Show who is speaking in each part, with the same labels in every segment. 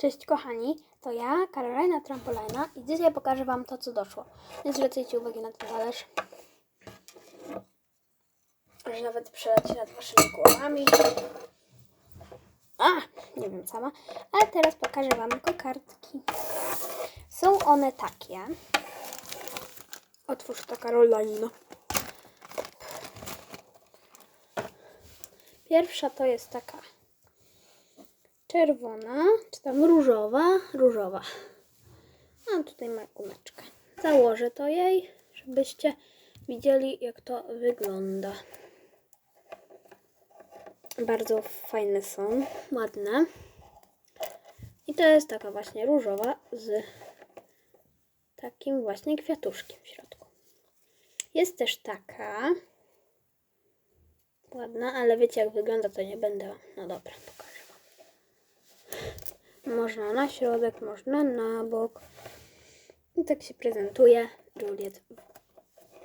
Speaker 1: Cześć kochani, to ja, Karolina Trampolina i dzisiaj pokażę Wam to, co doszło. Nie zwracajcie uwagi na ten talerz. Że nawet przeleci nad Waszymi głowami. A, nie wiem sama. Ale teraz pokażę Wam kokardki. Są one takie. Otwórz to, Karolina. Pierwsza to jest taka czerwona, czy tam różowa, różowa. A tutaj ma gumeczkę. Założę to jej, żebyście widzieli, jak to wygląda. Bardzo fajne są, ładne. I to jest taka właśnie różowa z takim właśnie kwiatuszkiem w środku. Jest też taka ładna, ale wiecie jak wygląda, to nie będę. No dobra, pokażę. Można na środek, można na bok. I tak się prezentuje Juliet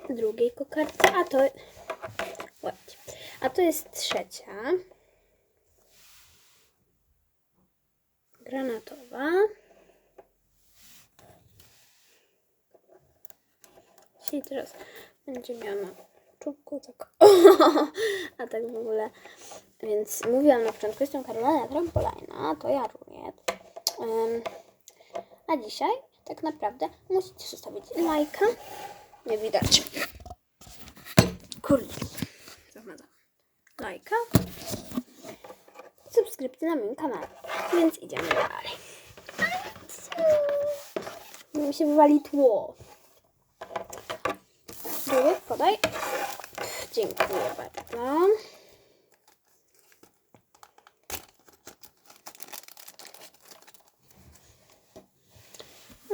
Speaker 1: w drugiej kokardce, a to. A to jest trzecia. Granatowa. Czyli teraz będzie miała czubku tak. A tak w ogóle. Więc mówiłam na początku, jestem Karolina Trampolina, to ja Juliet. A dzisiaj tak naprawdę musicie zostawić lajka. Nie widać. Kurde. Lajka. Subskrypcję na moim kanale. Więc idziemy dalej. Mi się wywali tło. Juliet, podaj. Dziękuję bardzo.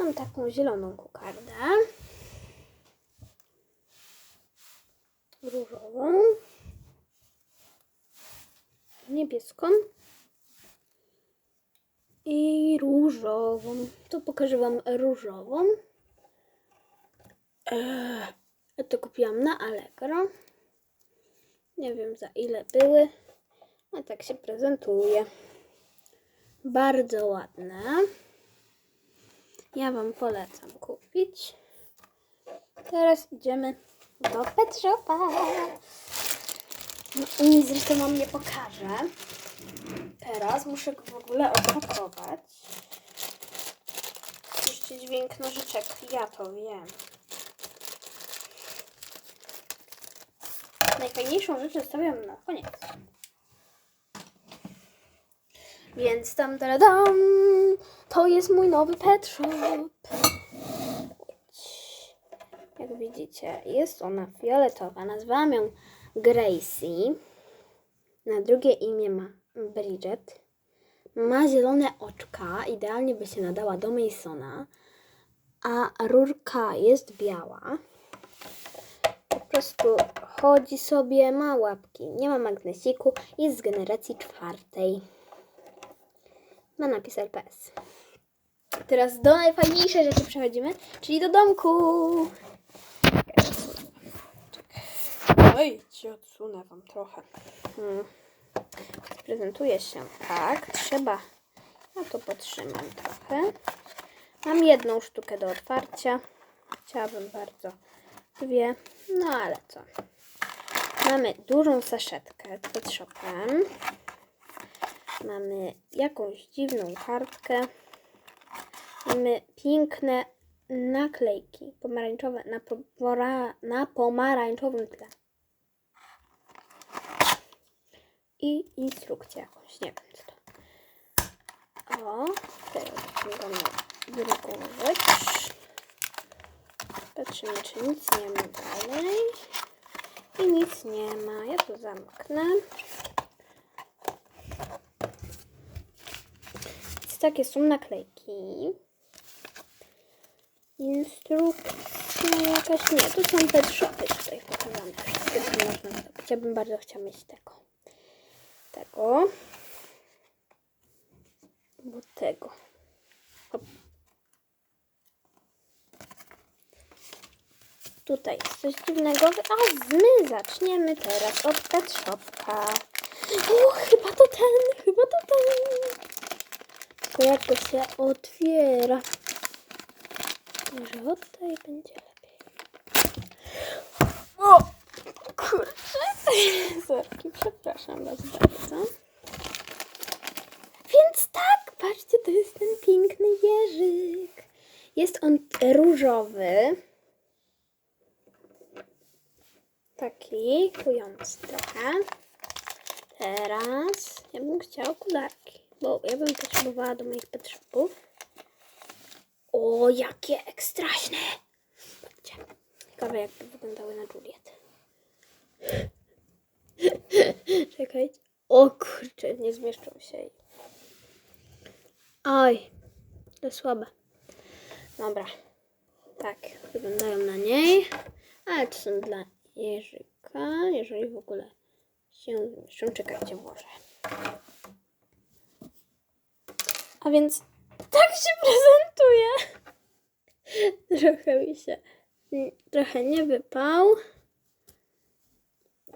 Speaker 1: Mam taką zieloną kokardę. Różową. Niebieską. I różową. To pokażę Wam różową. Eee, to kupiłam na Allegro. Nie wiem za ile były. A tak się prezentuje. Bardzo ładne. Ja Wam polecam kupić. Teraz idziemy do Pet Shopa. No i zresztą Wam nie pokażę. Teraz muszę go w ogóle odpakować. Jeszcze dźwięk nożyczek. Ja to wiem. Najfajniejszą rzecz zostawiam na koniec. Więc tam, dam, to jest mój nowy pet shop. Jak widzicie, jest ona fioletowa. Nazwałam ją Gracie. Na drugie imię ma Bridget. Ma zielone oczka, idealnie by się nadała do Masona. A rurka jest biała. Po prostu chodzi sobie, ma łapki, nie ma magnesiku, jest z generacji czwartej. Ma napis LPS. Teraz do najfajniejszej rzeczy przechodzimy, czyli do domku. Wejdźcie, odsunę wam trochę. Hmm. Prezentuje się tak. Trzeba. Ja to potrzymam trochę. Mam jedną sztukę do otwarcia. Chciałabym bardzo dwie. No ale co. Mamy dużą saszetkę z Pet. Mamy jakąś dziwną kartkę. Mamy piękne naklejki pomarańczowe na, pomara, na pomarańczowym tle. I instrukcję jakąś, nie wiem co to. O, teraz będziemy wyrygować. Patrzymy, czy nic nie ma dalej. I nic nie ma. Ja to zamknę. Więc takie są naklejki. Instrukcja jakaś nie. To są pet shopy tutaj pokazane. Wszystkie co można zdobyć. Ja bym bardzo chciała mieć tego. Tego. Bo tego. Hop. Tutaj jest coś dziwnego, a my zaczniemy teraz od pet shopka. O, chyba to ten, chyba to ten. Szkołeczka się otwiera. Może od będzie lepiej. O! Kurczę. Sorki, przepraszam was bardzo. Więc tak, patrzcie, to jest ten piękny jeżyk. Jest on różowy. Taki, kujący trochę. Teraz ja bym chciała okularki, bo ja bym potrzebowała do moich shopów. O, jakie ekstraśne! Patrzcie, ciekawe jakby wyglądały na Juliet. Czekajcie. O kurczę, nie zmieszczą się. Oj, to słabe. Dobra. Tak, wyglądają na niej. Ale to są dla Jerzyka, jeżeli w ogóle się zmieszczą. Czekajcie, włożę. A więc tak się prezentuje. Trochę mi się, trochę nie wypał.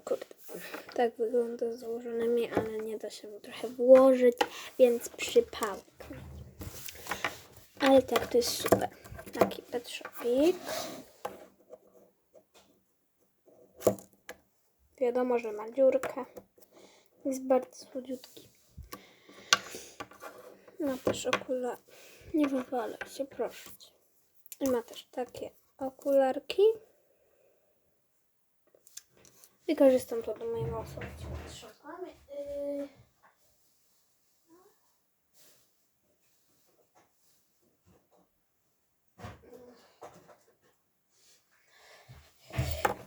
Speaker 1: Kurde, tak wygląda z założonymi, ale nie da się mu trochę włożyć, więc przypałek. Ale tak, to jest super. Taki pet shopik. Wiadomo, że ma dziurkę. Jest bardzo słodziutki. Ma też okulary. Nie wywalaj się, proszę. I ma też takie okularki. Wykorzystam to do mojego szopa. Yy.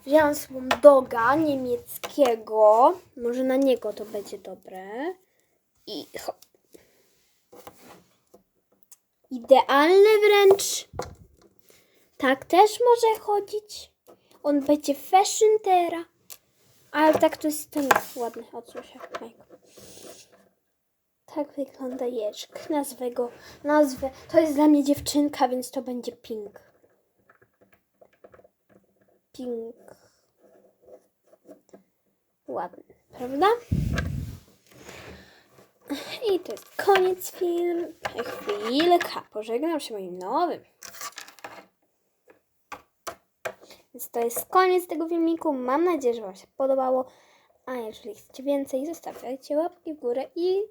Speaker 1: Wziąłam doga niemieckiego. Może na niego to będzie dobre. I hop. Idealny wręcz. Tak też może chodzić. On będzie fashion teraz. Ale tak to jest ten ładny. Majku. Tak wygląda jeżdżk. Nazwę go. Nazwę. To jest dla mnie dziewczynka, więc to będzie pink. Pink. Ładny, prawda? I to jest koniec film. Chwilka. Pożegnam się moim nowym. Więc to jest koniec tego filmiku. Mam nadzieję, że Wam się podobało. A jeżeli chcecie więcej, zostawiajcie łapki w górę i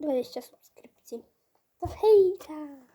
Speaker 1: 20 subskrypcji. To hejka!